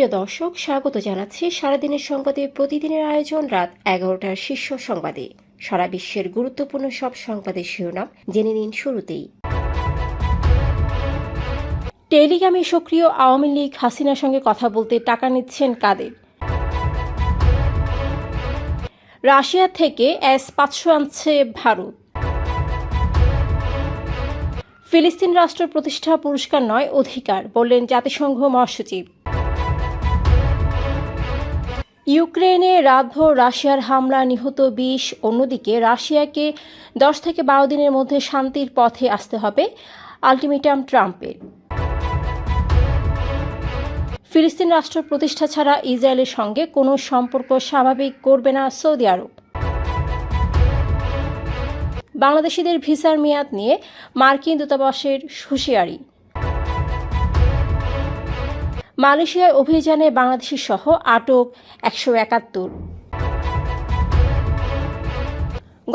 প্রিয় দর্শক, স্বাগত জানাচ্ছি সারাদিনের সংবাদে। প্রতিদিনের আয়োজন রাত এগারোটার শীর্ষ সংবাদে। সারা বিশ্বের গুরুত্বপূর্ণ সব সংবাদের শিরোনাম জেনে নিন শুরুতেই। টেলিগ্রামে সক্রিয় আওয়ামী লীগ হাসিনার সঙ্গে কথা বলতে টাকা নিচ্ছেন কাদের? রাশিয়া থেকে এস পাঁচশো আনছে ভারত। ফিলিস্তিন রাষ্ট্র প্রতিষ্ঠা পুরস্কার নয় অধিকার, বললেন জাতিসংঘ মহাসচিব। ইউক্রেনে রাতভর রাশিয়ার হামলা নিহত বিশ, অন্যদিকে রাশিয়াকে দশ থেকে বারো দিনের মধ্যে শান্তির পথে আসতে হবে আলটিমেটাম ট্রাম্পের। ফিলিস্তিন রাষ্ট্র প্রতিষ্ঠা ছাড়া ইসরায়েলের সঙ্গে কোনো সম্পর্ক স্বাভাবিক করবে না সৌদি আরব। বাংলাদেশিদের ভিসার মেয়াদ নিয়ে মার্কিন দূতাবাসের হুঁশিয়ারি। মালয়েশিয়ায় অভিযানে বাংলাদেশি সহ আটক একশো একাত্তর।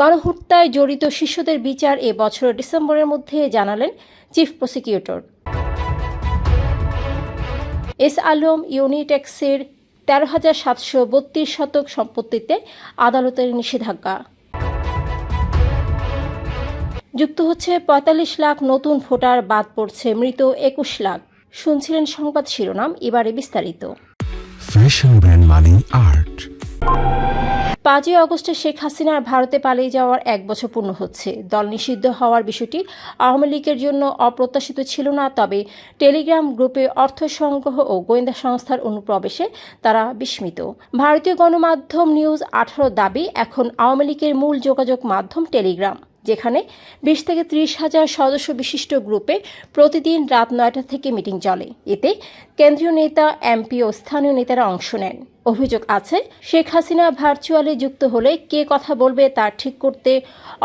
গণহত্যায় জড়িত শিশুদের বিচার এ বছর ডিসেম্বরের মধ্যে জানালেন চিফ প্রসিকিউটর। এস আলম ইউনিটেক্সের তেরো হাজার সাতশো বত্রিশ শতক সম্পত্তিতে আদালতের নিষেধাজ্ঞা। যুক্ত হচ্ছে পঁয়তাল্লিশ লাখ নতুন ভোটার, বাদ পড়ছে মৃত একুশ লাখ। শুনছিলেন সংবাদ শিরোনাম এবারে বিস্তারিত। ফ্যাশন ব্র্যান্ড মানে আর্ট পাঁচই আগস্টে শেখ হাসিনার ভারতে পালিয়ে যাওয়ার এক বছর পূর্ণ হচ্ছে। দল নিষিদ্ধ হওয়ার বিষয়টি আওয়ামী লীগের জন্য অপ্রত্যাশিত ছিল না তবে টেলিগ্রাম গ্রুপে অর্থ সংগ্রহ ও গোয়েন্দা সংস্থার অনুপ্রবেশে তারা বিস্মিত। ভারতীয় গণমাধ্যম নিউজ আঠারো দাবি এখন আওয়ামী লীগের মূল যোগাযোগ মাধ্যম টেলিগ্রাম। যেখানে বিশ থেকে ত্রিশ হাজার সদস্য বিশিষ্ট গ্রুপে প্রতিদিন রাত নয়টা থেকে মিটিং চলে। এতে কেন্দ্রীয় নেতা, এমপি ও স্থানীয় নেতারা অংশ নেন। অভিযোগ আছে, শেখ হাসিনা ভার্চুয়ালি যুক্ত হলে কে কথা বলবে তা ঠিক করতে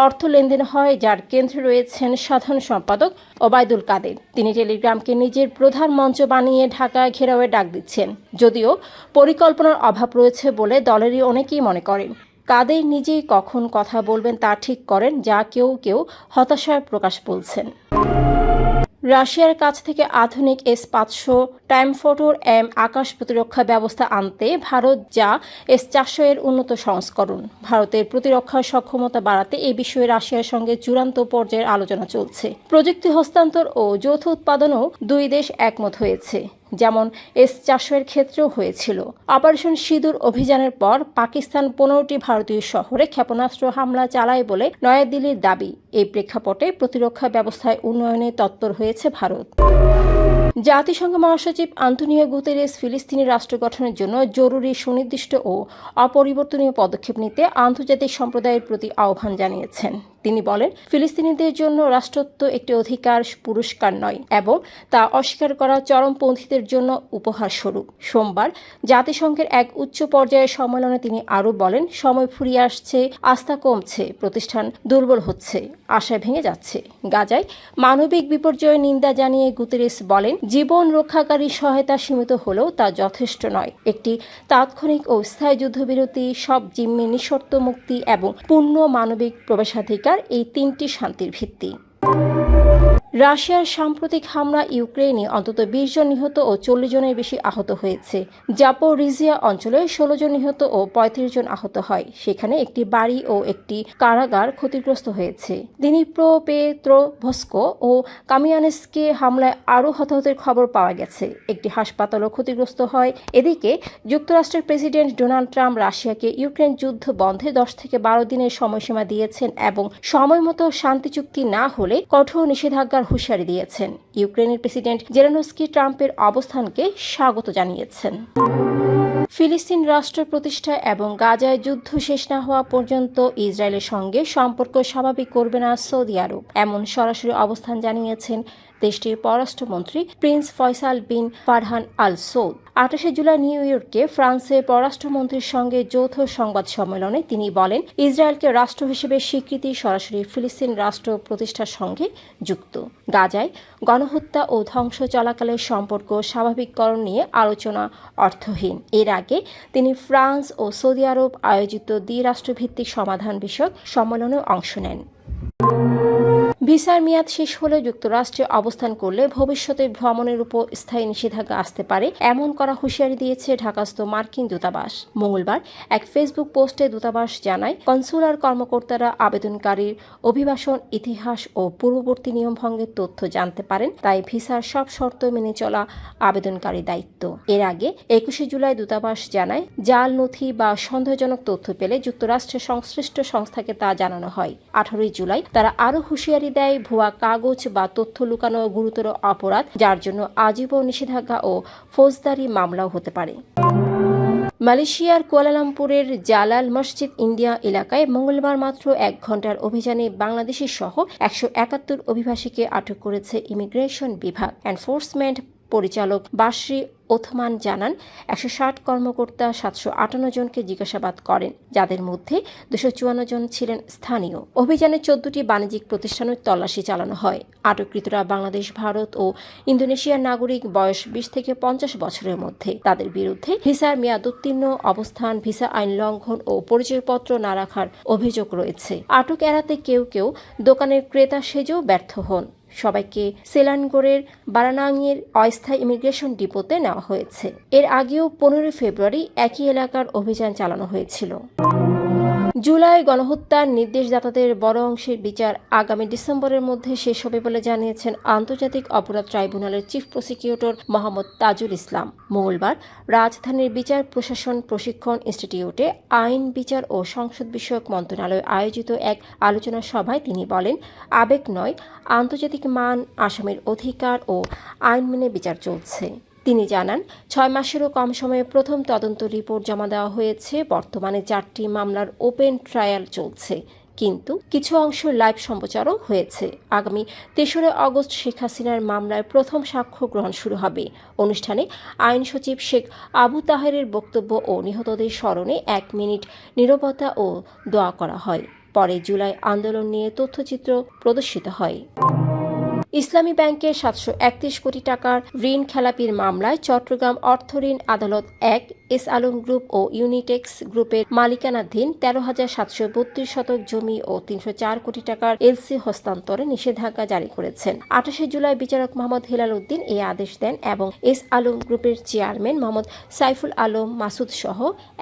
অর্থ লেনদেন হয়, যার কেন্দ্রে রয়েছেন সাধারণ সম্পাদক ওবায়দুল কাদের। তিনি টেলিগ্রামকে নিজের প্রধান মঞ্চ বানিয়ে ঢাকা ঘেরাওয়ে ডাক দিচ্ছেন। যদিও পরিকল্পনার অভাব রয়েছে বলে দলেরই অনেকেই মনে করেন। কাদের নিজেই কখন কথা বলবেন তা ঠিক করেন, যা কেউ কেউ হতাশার প্রকাশ বলছেন। রাশিয়ার কাছ থেকে আধুনিক এস পাঁচশো, টাইমফোটোর এম, আকাশ প্রতিরক্ষা ব্যবস্থা আনতে ভারত যা এস চারশো এর উন্নত সংস্করণ। ভারতের প্রতিরক্ষা সক্ষমতা বাড়াতে এ বিষয়ে রাশিয়ার সঙ্গে চূড়ান্ত পর্যায়ের আলোচনা চলছে। প্রযুক্তি হস্তান্তর ও যৌথ উৎপাদনও দুই দেশ একমত হয়েছে। যেমন এস চাষের ক্ষেত্রেও হয়েছিল। অপারেশন সিঁদুর অভিযানের পর পাকিস্তান পনেরোটি ভারতীয় শহরে ক্ষেপণাস্ত্র হামলা চালায় বলে নয়াদিল্লির দাবি। এই প্রেক্ষাপটে প্রতিরক্ষা ব্যবস্থায় উন্নয়নে তৎপর হয়েছে ভারত। জাতিসংঘ মহাসচিব আন্তনিও গুতেরেস ফিলিস্তিনি রাষ্ট্র গঠনের জন্য জরুরি, সুনির্দিষ্ট ও অপরিবর্তনীয় পদক্ষেপ নিতে আন্তর্জাতিক সম্প্রদায়ের প্রতি আহ্বান জানিয়েছেন। তিনি বলেন, ফিলিস্তিনিদের জন্য রাষ্ট্রত্ব একটি অধিকার, পুরস্কার নয় এবং তা অস্বীকার করা চরমপন্থীদের জন্য উপহার স্বরূপ। সোমবার জাতিসংঘের এক উচ্চ পর্যায়ের সম্মেলনে তিনি আরও বলেন, সময় ফুরিয়ে আসছে, আস্থা কমছে, প্রতিষ্ঠান দুর্বল হচ্ছে আশায় ভেঙে যাচ্ছে। গাজায় মানবিক বিপর্যয়ের নিন্দা জানিয়ে গুতেরেস বলেন জীবন রক্ষাকারী সহায়তা সীমিত হলেও তা যথেষ্ট নয়। একটি তাৎক্ষণিক ও স্থায়ী যুদ্ধবিরতি, সব জিম্মি নিঃশর্ত মুক্তি এবং পূর্ণ মানবিক প্রবেশাধিকার, এই তিনটি শান্তির ভিত্তি। রাশিয়ার সাম্প্রতিক হামলা ইউক্রেনে অন্তত বিশ জন নিহত ও চল্লিশ জনের বেশি আহত হয়েছে। জাপোরিজিয়া অঞ্চলে ষোলো জন নিহত ও পঁয়ত্রিশ জন আহত হয়। সেখানে একটি বাড়ি ও একটি কারাগার ক্ষতিগ্রস্ত হয়েছে। দিনিপ্রো পেত্রোভস্কো ও কামিয়ানেসকে হামলায় আরও হতাহতের খবর পাওয়া গেছে। একটি হাসপাতালও ক্ষতিগ্রস্ত হয়। এদিকে যুক্তরাষ্ট্রের প্রেসিডেন্ট ডোনাল্ড ট্রাম্প রাশিয়াকে ইউক্রেন যুদ্ধ বন্ধে দশ থেকে বারো দিনের সময়সীমা দিয়েছেন এবং সময় মতো শান্তি চুক্তি না হলে কঠোর নিষেধাজ্ঞার হুঁশিয়ারি দিয়েছেন। ইউক্রেনের প্রেসিডেন্ট জেরানস্কি ট্রাম্পের অবস্থানকে স্বাগত জানিয়েছেন। ফিলিস্তিন রাষ্ট্র প্রতিষ্ঠা এবং গাজায় যুদ্ধ শেষ না হওয়া পর্যন্ত ইসরায়েলের সঙ্গে সম্পর্ক স্বাভাবিক করবে না সৌদি আরব, এমন সরাসরি অবস্থান জানিয়েছেন দেশটির পররাষ্ট্রমন্ত্রী prince Faisal bin Farhan Al Saud. আঠাশে জুলাই নিউ ইয়র্কে ফ্রান্সের পররাষ্ট্রমন্ত্রীর সঙ্গে যৌথ সংবাদ সম্মেলনে তিনি বলেন, ইসরায়েলকে রাষ্ট্র হিসেবে স্বীকৃতি সরাসরি ফিলিস্তিন রাষ্ট্র প্রতিষ্ঠার সঙ্গে যুক্ত। গাজায় গণহত্যা ও ধ্বংস চলাকালে সম্পর্ক স্বাভাবিককরণ নিয়ে আলোচনা অর্থহীন। এর আগে তিনি ফ্রান্স ও সৌদি আরব আয়োজিত দ্বিরাষ্ট্রভিত্তিক সমাধান বিষয়ক সম্মেলনে অংশ নেন। ভিসার মেয়াদ শেষ হলে যুক্তরাষ্ট্রে অবস্থান করলে ভবিষ্যতে ভ্রমণের উপর স্থায়ী নিষেধাজ্ঞা আসতে পারে, এমন করা হুঁশিয়ারি দিয়েছে ঢাকাস্থ মার্কিন দূতাবাস। মঙ্গলবার এক ফেসবুক পোস্টে দূতাবাস জানায়, কনসুলার কর্মকর্তারা আবেদনকারীর অভিবাসন, ইতিহাস ও পূর্ববর্তী নিয়ম ভঙ্গের তথ্য জানতে পারেন, তাই ভিসার সব শর্ত মেনে চলা আবেদনকারী দায়িত্ব। এর আগে একুশে জুলাই দূতাবাস জানায়, জাল, নথি বা সন্দেহজনক তথ্য পেলে যুক্তরাষ্ট্রের সংশ্লিষ্ট সংস্থাকে তা জানানো হয়। আঠারোই জুলাই তারা আরও হুঁশিয়ারি দেয় ভুয়া কাগজ বা তথ্য লুকানো গুরুতর অপরাধ, যার জন্য আজীবন নিষেধাজ্ঞা ও ফৌজদারি মামলাও হতে পারে। মালয়েশিয়ার কুয়ালালামপুরের জালাল মসজিদ ইন্ডিয়া এলাকায় মঙ্গলবার মাত্র এক ঘণ্টার অভিযানে বাংলাদেশি সহ একশো একাত্তর অভিবাসীকে আটক করেছে ইমিগ্রেশন বিভাগ। এনফোর্সমেন্ট পরিচালক বাসরি ওথমান জানান, একশো ষাট কর্মকর্তা সাতশো আটান্ন জনকে জিজ্ঞাসাবাদ করেন, যাদের মধ্যে দুশো চুয়ান্ন জন ছিলেন স্থানীয়। অভিযানে চোদ্দটি বাণিজ্যিক প্রতিষ্ঠানের তল্লাশি চালানো হয়। আটককৃতরা বাংলাদেশ, ভারত ও ইন্দোনেশিয়ার নাগরিক বয়স বিশ থেকে পঞ্চাশ বছরের মধ্যে। তাদের বিরুদ্ধে ভিসার মেয়াদ উত্তীর্ণ, অবস্থান, ভিসা আইন লঙ্ঘন ও পরিচয়পত্র না রাখার অভিযোগ রয়েছে। আটক এড়াতে কেউ কেউ দোকানের ক্রেতা সেজেও ব্যর্থ হন। সবাইকে সেলানগড়ের বারানাংয়ের অস্থায়ী ইমিগ্রেশন ডিপোতে নেওয়া হয়েছে। এর আগেও পনেরোই ফেব্রুয়ারি একই এলাকার অভিযান চালানো হয়েছিল। জুলাই গণহত্যার নির্দেশদাতাদের বড় অংশের বিচার আগামী ডিসেম্বরের মধ্যে শেষ হবে বলে জানিয়েছেন আন্তর্জাতিক অপরাধ ট্রাইব্যুনালের চিফ প্রসিকিউটর মোহাম্মদ তাজুল ইসলাম। মঙ্গলবার রাজধানীর বিচার প্রশাসন প্রশিক্ষণ ইনস্টিটিউটে আইন, বিচার ও সংসদ বিষয়ক মন্ত্রণালয় আয়োজিত এক আলোচনা সভায় তিনি বলেন, আবেগ নয়, আন্তর্জাতিক মান, আসামের অধিকার ও আইন মেনে বিচার চলছে। তিনি জানান, ছয় মাসেরও কম সময়ে প্রথম তদন্ত রিপোর্ট জমা দেওয়া হয়েছে। বর্তমানে চারটি মামলার ওপেন ট্রায়াল চলছে। কিন্তু কিছু অংশ লাইভ সম্প্রচারও হয়েছে। আগামী তেসরা অগস্ট শেখ হাসিনার মামলায় প্রথম সাক্ষ্য গ্রহণ শুরু হবে। অনুষ্ঠানে আইন সচিব শেখ আবু তাহেরের বক্তব্য ও নিহতদের স্মরণে এক মিনিট নিরবতা ও দোয়া করা হয়। পরে জুলাই আন্দোলন নিয়ে তথ্যচিত্র প্রদর্শিত হয়। ইসলামী ব্যাংকের সাতশো একত্রিশ কোটি টাকার ঋণ খেলাপির মামলায় চট্টগ্রাম অর্থ ঋণ আদালত এক এস আলম গ্রুপ ও ইউনিটেক্স গ্রুপের মালিকানাধীন তেরো হাজার সাতশো বত্রিশ শতক জমি ও তিনশো চার কোটি টাকার এলসি হস্তান্তরে নিষেধাজ্ঞা জারি করেছেন। আঠাশে জুলাই বিচারক মোহাম্মদ হেলাল উদ্দিন এই আদেশ দেন এবং এস আলম গ্রুপের চেয়ারম্যান মোহাম্মদ সাইফুল আলম মাসুদ সহ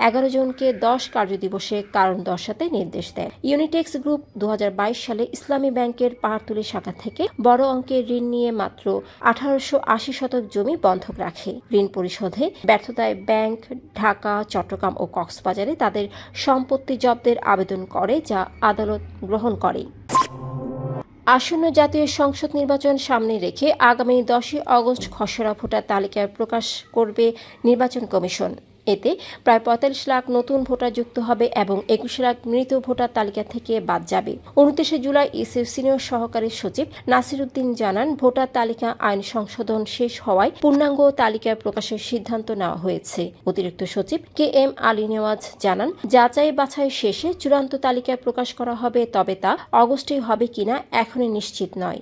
এগারো জনকে দশ কার্যদিবসে কারণ দর্শাতে নির্দেশ দেন। ইউনিটেক্স গ্রুপ দু হাজার বাইশ সালে ইসলামী ব্যাংকের পাহাড়তলি শাখা থেকে বড় অঙ্কের ঋণ নিয়ে মাত্র আঠারোশো আশি শতক জমি বন্ধক রাখে। ঋণ পরিশোধে ব্যর্থতায় ব্যাংক ঢাকা, চট্টগ্রাম ও কক্সবাজারে তাদের সম্পত্তি জব্দের আবেদন করে, যা আদালত গ্রহণ করে। আসন্ন জাতীয় সংসদ নির্বাচন সামনে রেখে আগামী দশই আগস্ট খসড়া ভোটার তালিকা প্রকাশ করবে নির্বাচন কমিশন। এতে প্রায় পঁয়তাল্লিশ লাখ নতুন ভোটার যুক্ত হবে এবং একুশ লাখ মৃত ভোটার তালিকা থেকে বাদ যাবে। উনত্রিশে জুলাই ইসির সিনিয়র সহকারী সচিব নাসির উদ্দিন জানান, ভোটার তালিকা আইন সংশোধন শেষ হওয়ায় পূর্ণাঙ্গ তালিকা প্রকাশের সিদ্ধান্ত নেওয়া হয়েছে। অতিরিক্ত সচিব কে এম আলী নেওয়াজ জানান, যাচাই বাছাই শেষে চূড়ান্ত তালিকা প্রকাশ করা হবে, তবে তা অগস্টে হবে কিনা এখনই নিশ্চিত নয়।